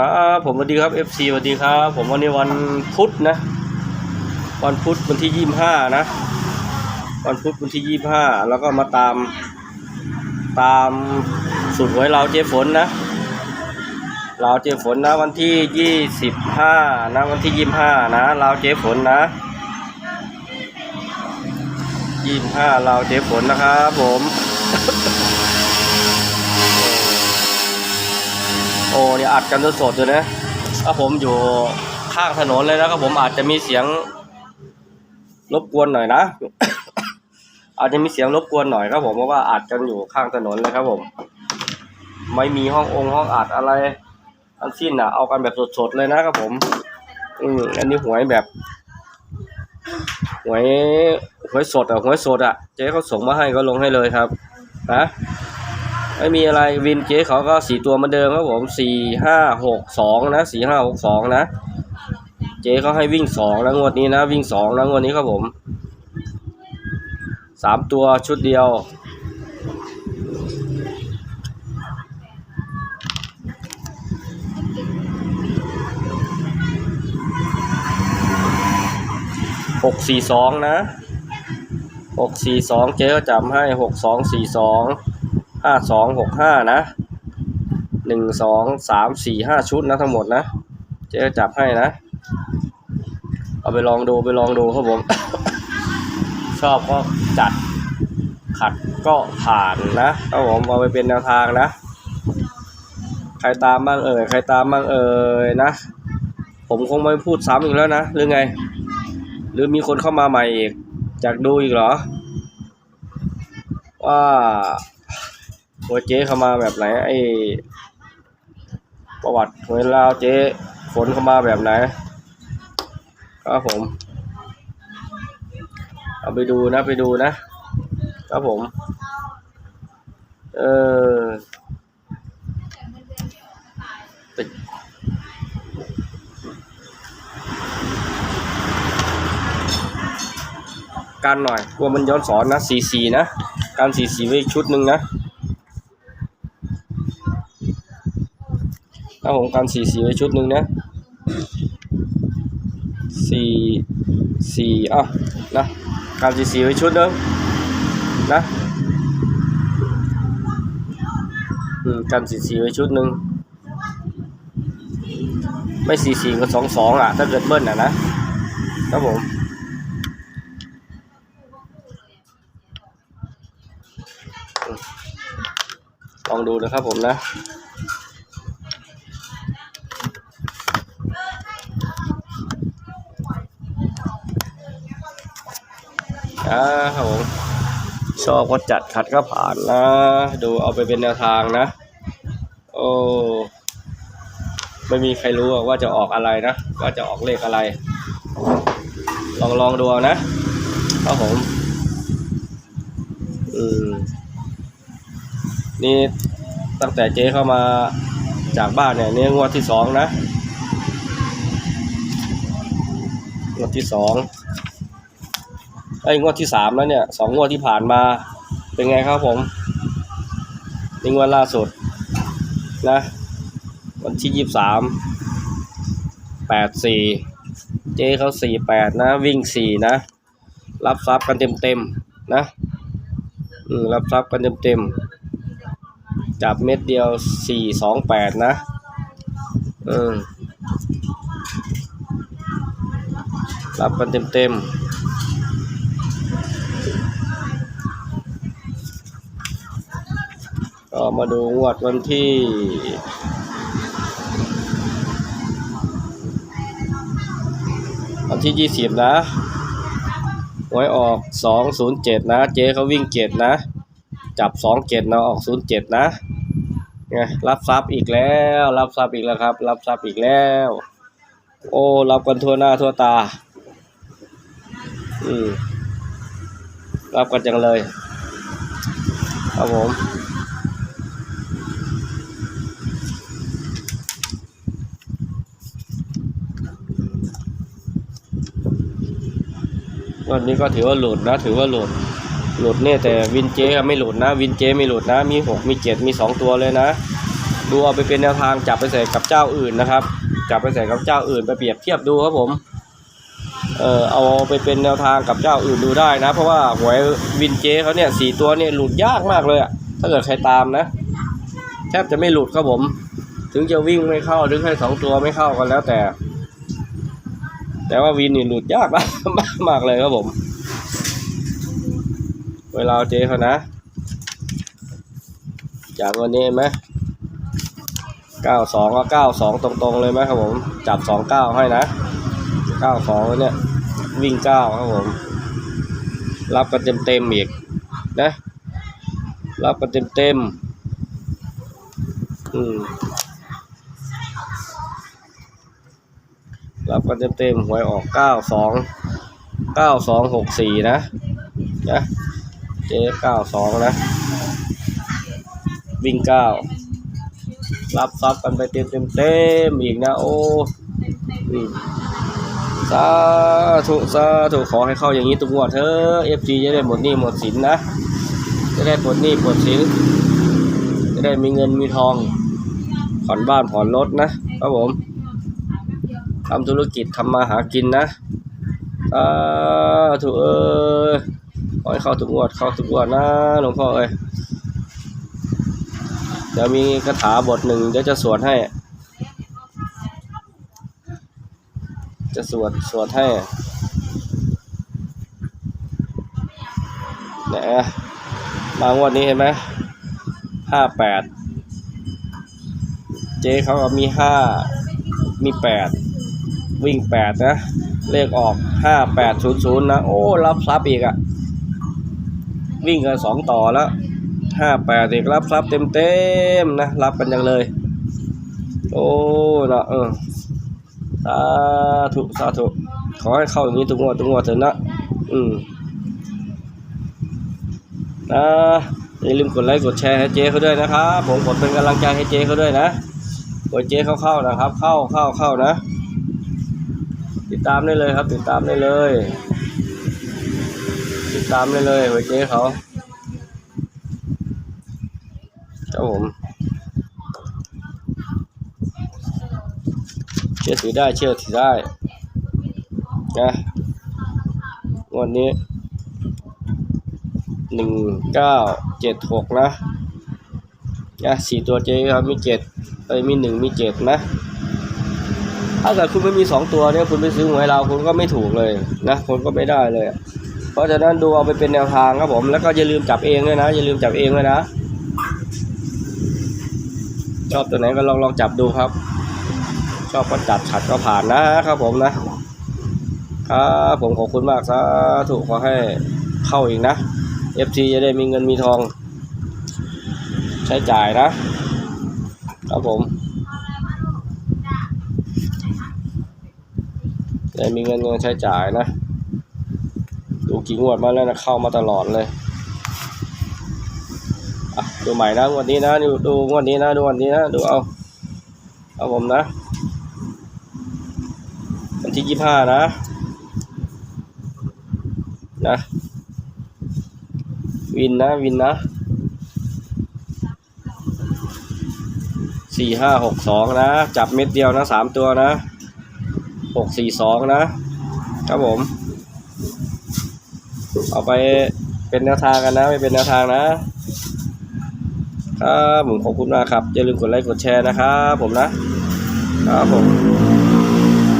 ครับผมสวัสดีครับ FC สวัสดีครับ ผมวันนี้วันพุธนะ วันพุธวันที่ยี่ห้านะ วันพุธวันที่ยี่ห้าแล้วก็มาตาม ตามสูตรหวยเราเจ๊ฝนนะเราเจ๊ฝนนะวันที่ยี่สิบห้านะวันที่ยี่ห้านะเราเจ๊ฝนนะยี่ห้าเราเจ๊ฝนนะครับผม อ้เนี่ยอัดกันสดๆเลยนะถ้าผมอยู่ข้างถนนเลยนะครับผมอาจจะมีเสียงรบกวนหน่อยนะ อาจจะมีเสียงรบกวนหน่อยครับผมเพราะว่าอัดกันอยู่ข้างถนนเลยครับผม ไม่มีห้ององค์ห้องอัดอะไรทั้งสิ้นอะเอากันแบบสดๆเลยนะครับผม อืมอันนี้หวยแบบหวยหวยสดอะหวยสดอะเจ๊เขาส่งมาให้ก็ลงให้เลยครับนะ ไม่มีอะไรวินเจ๊เขาก็สี่ตัวเหมือนเดิมครับผมสี่ห้าหกสองนะสี่ห้าหกสองนะ เจ๊เขาให้วิ่งสองแล้วงวดนี้นะ วิ่งสองแล้วงวดนี้ครับผมสามตัวชุดเดียวหกสี่สองนะหกสี่สองเจ๊ก็จำให้หกสองสี่สอง ห้าสองหกห้านะหนึ่งสองสามสี่ห้าชุดนะทั้งหมดนะ เจ๊จับให้นะ เอาไปลองดูไปลองดูครับผม ชอบก็จัดขัดก็ผ่านนะครับผมเอาไปเป็นแนวทางนะ ใครตามบ้างเอ่ยใครตามบ้างเอ่ยนะ ผมคงไม่พูดซ้ำอีกแล้วนะหรือไง หรือมีคนเข้ามาใหม่อีกอยากดูอีกเหรอว่า หัวเจ๊เข้ามาแบบไหน ไอประวัติหวยลาวเจ๊ฝนเข้ามาแบบไหนครับผม เอาไปดูนะไปดูนะครับผม เออการหน่อยกลัวมันย้อนสอนนะสีสีนะ การสีสีไว้ชุดหนึ่งนะ ถ้าผมการสีสีไว้ชุดหนึ่งนะสี่สี่อะนะการสีสีไว้ชุดหนึงนะการสีสีไว้ชุดหนึ่งไม่สี่สี่ก็สองสองอะ ถ้าเกิดเบิ้ลอะนะครับผมลองดูนะครับผมนะ อ่าครับผมชอบก็จัดขัดก็ผ่านนะ ดูเอาไปเป็นแนวทางนะ โอ้ไม่มีใครรู้ว่าจะออกอะไรนะ ว่าจะออกเลขอะไร ลองลองดูเอานะครับผมอืมนี่ตั้งแต่เจ๊เข้ามาจากบ้านเนี่ยนี่งวดที่สองนะงวดที่สอง ไอ้งวดที่สามแล้วเนี่ยสองงวดที่ผ่านมาเป็นไงครับผมนี่งวดล่าสุดนะวันที่ยี่สามแปดสี่เจ๊เขาสี่แปดนะ วิ่งสี่นะ รับทรัพย์กันเต็มเต็มๆนะรับทรัพย์กันเต็มเต็มๆจับเม็ดเดียวสี่สองแปดนะรับกันเต็มเต็ม มาดูงวดวันที่ วันที่ยี่สิบนะหวยออกสองศูนย์เจ็ดนะ เจ๊เขาวิ่งเจ็ดนะ จับสองเจ็ดนะออกศูนย์เจ็ดนะไงรับทรัพย์อีกแล้ว รับทรัพย์อีกแล้วครับ รับทรัพย์อีกแล้ว โอ้ รับกันทั่วหน้าทั่วตา อืมรับกันจังเลยครับผม วันนี้ก็ถือว่าหลุดนะ ถือว่าหลุด หลุดเนี่ยแต่วินเจไม่หลุดนะ วินเจไม่หลุดนะ มีหกมีเจ็ดมีสองตัวเลยนะ ดูเอาไปเป็นแนวทางจับไปใส่กับเจ้าอื่นนะครับ จับไปใส่กับเจ้าอื่นไปเปรียบเทียบดูครับผม เออเอาไปเป็นแนวทางกับเจ้าอื่นดูได้นะ เพราะว่าหวยวินเจเขาเนี่ยสี่ตัวเนี่ยหลุดยากมากเลยอะถ้าเกิดใครตามนะ แทบจะไม่หลุดครับผม ถึงจะวิ่งไม่เข้าหรือแค่สองตัวไม่เข้ากันแล้วแต่ แต่ว่าวินนี่หลุดยากมากมากเลยครับผม เวลาเจเขานะ จากวันนี้ไหมเก้าสองก็เก้าสองตรงๆเลยไหมครับผม จับสองเก้าให้นะเก้าสองเนี่ย วิ่งเก้าครับผม รับกันเต็มๆอีกนะ รับกันเต็มๆอืม รับกันเต็มๆหวยออกเก้าสองเก้าสองหกสี่นะนะเจ๊เก้าสองนะ วิ่งเก้ารับซับกันไปเต็มเต็มเต็มอีกนะโอ้สาธุสาธุขอให้เข้าอย่างนี้ทุกงวดเถอเอฟจีจะได้หมดหนี้หมดสินนะ จะได้ปลดหนี้ปลดสินจะได้มีเงินมีทองผ่อนบ้านผ่อนรถนะครับผม ทำธุรกิจทำมาหากินนะสาธุเอ้ยขอให้เข้าทุกงวดเข้าทุกงวดนะหลวงพ่อเอ้ยเดี๋ยวมีคาถาบทหนึ่งเดี๋ยวจะสวดให้ จะสวดสวดให้เนี่ยมางวดนี้เห็นไหมห้าแปด เจ๊เขาก็มีห้า มีแปด วิ่งแปดนะ เลขออกห้าแปดศูนย์ศูนย์นะ โอ้รับทรัพย์อีกอะวิ่งกันสองต่อแล้วห้าแปดอีกรับทรัพย์เต็มเต็มๆนะ รับกันยังเลย โอ้นะเออสาธุสาธุขอให้เข้าอย่างนี้ทุกงวดทุกงวดเถอะนะ อืมนะอย่าลืมกดไลค์กดแชร์ให้เจ๊เขาด้วยนะครับผมกดเป็นกำลังใจให้เจ๊เขาด้วยนะกดเจ๊เข้าเข้าๆนะครับ เข้าเข้าเข้านะ ตามได้เลยครับ ติดตามได้เลย ติดตามได้เลยหัวเจ๊เขาครับผมเชื่อถือได้เชื่อถือได้นะงวันนี้หนึ่งเก้าเจ็ดหกนะนะสี่ตัวเจ๊ครับมีเจ็ดเอ้ยมีหนึ่งมีเจ็ดนะ ถ้าเกิดคุณไม่มีสองตัวเนี่ยคุณไปซื้อหวยเราคุณก็ไม่ถูกเลยนะคุณก็ไม่ได้เลย เพราะฉะนั้นดูเอาไปเป็นแนวทางครับผมแล้วก็อย่าลืมจับเองด้วยนะอย่าลืมจับเองด้วยนะชอบตัวไหนก็ลองลองจับดูครับ ชอบก็จัดขัดก็ผ่านนะครับผมนะครับผมขอบคุณมากสาธุขอให้เข้าอีกนะ FT จะได้มีเงินมีทอง ใช้จ่ายนะครับผม ได้มีเงินเงินใช้จ่ายนะ ดูกี่งวดมาแล้วนะเข้ามาตลอดเลยอะดูใหม่นะงวดนี้นะดูดูงวดนี้นะดูงวันนี้นะดูเอาเอาผมนะวันที่ยี่ห้านะนะวินนะวินนะสี่ห้าหกสองนะ จับเม็ดเดียวนะสามตัวนะ หกสี่สองนะครับผม เอาไปเป็นแนวทางกันนะไม่เป็นแนวทางนะครับผมขอบคุณมากครับอย่าลืมกดไลค์กดแชร์นะครับผมนะครับผม